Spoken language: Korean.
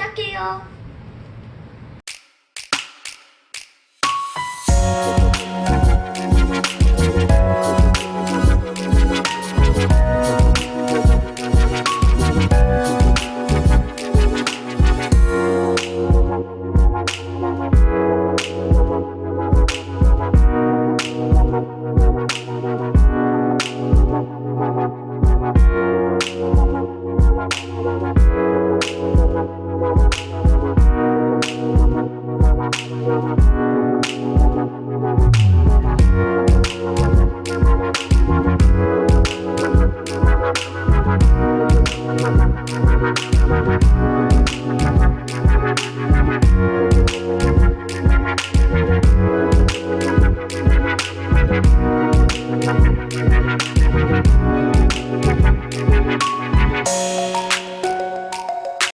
부탁해요. Bye.